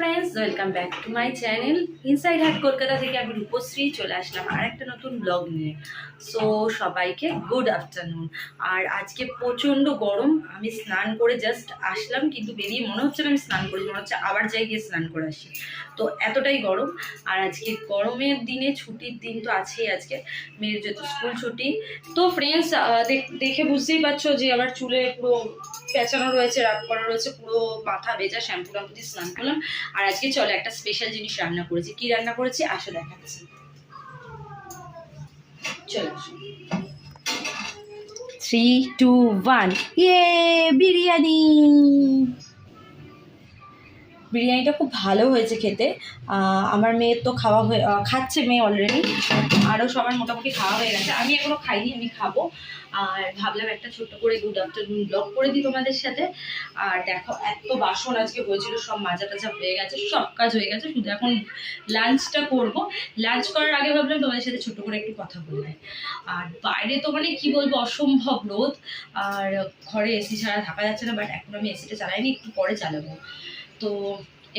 Friends welcome back to my channel inside হাট কলকাতা থেকে আমি রূপশ্রী চলে আসলাম আর একটা নতুন ব্লগ নিয়ে। সো সবাইকে গুড আফটারনুন আর আজকে প্রচণ্ড গরম, আমি স্নান করে জাস্ট আসলাম, কিন্তু বেরিয়ে মনে হচ্ছে না আমি স্নান করি, মনে হচ্ছে আবার যাই গিয়ে স্নান করে আসি। তো এতটাই গরম, আর আজকে গরমের দিনে, ছুটির দিন তো আছেই আজকে, মেয়ের যেহেতু স্কুল ছুটি। তো ফ্রেন্ডস দেখে বুঝতেই পারছ যে আমার চুলে পুরো পেঁচানো রয়েছে, রাগ করা রয়েছে, পুরো মাথা ভেজা শ্যাম্পু টাম্পু দিয়ে স্নান করলাম। আর আজকে চলে একটা স্পেশাল জিনিস রান্না করেছি। কি রান্না করেছি? আসো দেখাচ্ছি। চলো থ্রি টু ওয়ান ইয়ে বিরিয়ানি! বিরিয়ানিটা খুব ভালো হয়েছে খেতে। আমার মেয়ের তো খাওয়া হয়ে খাচ্ছে মেয়ে অলরেডি আরও সবার মোটামুটি খাওয়া হয়ে গেছে। আমি এখনও খাইনি, আমি খাব। আর ভাবলাম একটা ছোট্ট করে গুড আফটারনুন ব্লগ করে দিই তোমাদের সাথে। আর দেখো, এত বাসন আজকে হয়েছিল, সব মাজা টাজা হয়ে গেছে, সব কাজ হয়ে গেছে। শুধু এখন লাঞ্চটা করব। লাঞ্চ করার আগে ভাবলাম তোমাদের সাথে ছোট করে একটু কথা বলবে আর বাইরে তো মানে কি বলব, অসম্ভব রোদ। আর ঘরে এসি ছাড়া থাকা যাচ্ছে না বাট এখন আমি এসিটা চালাইনি, একটু পরে চালাবো। তো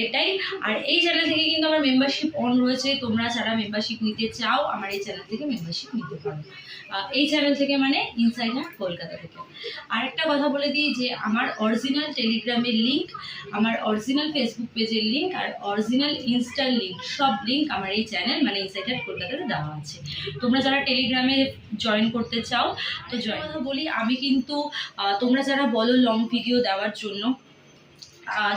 এটাই। আর এই চ্যানেল থেকে কিন্তু আমার মেম্বারশিপ অন রয়েছে। তোমরা যারা মেম্বারশিপ নিতে চাও, আমার এই চ্যানেল থেকে মেম্বারশিপ নিতে পারো। এই চ্যানেল থেকে মানে ইনসাইড হাট কলকাতা থেকে। আরেকটা কথা বলে দিই যে, আমার অরিজিনাল টেলিগ্রামের লিঙ্ক আমার অরিজিনাল ফেসবুক পেজের লিঙ্ক আর অরিজিনাল ইনস্টার লিঙ্ক সব লিঙ্ক আমার এই চ্যানেল মানে ইনসাইড হাট কলকাতাতে দেওয়া আছে। তোমরা যারা টেলিগ্রামে জয়েন করতে চাও, তো জয়েন বলি, আমি কিন্তু তোমরা যারা বলো লং ভিডিও দেওয়ার জন্য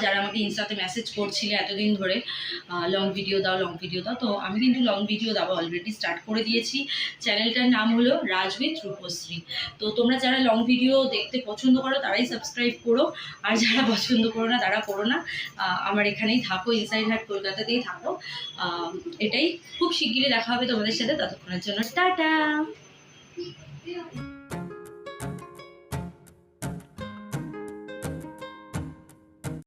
যারা আমাকে ইনস্টাতে মেসেজ করছিলে এতদিন ধরে লং ভিডিও দাও লং ভিডিও দাও, তো আমি কিন্তু লং ভিডিও দেওয়া অলরেডি স্টার্ট করে দিয়েছি। চ্যানেলটার নাম হলো রাজবিদ রূপশ্রী। তো তোমরা যারা লং ভিডিও দেখতে পছন্দ করো, তারাই সাবস্ক্রাইব করো। আর যারা পছন্দ করো না, তারা করো না। আমার এখানেই থাকো ইনসাইড হাট কলকাতাতেই থাকো। এটাই। খুব শিগগিরই দেখা হবে তোমাদের সাথে ততক্ষণের জন্য। টাটা!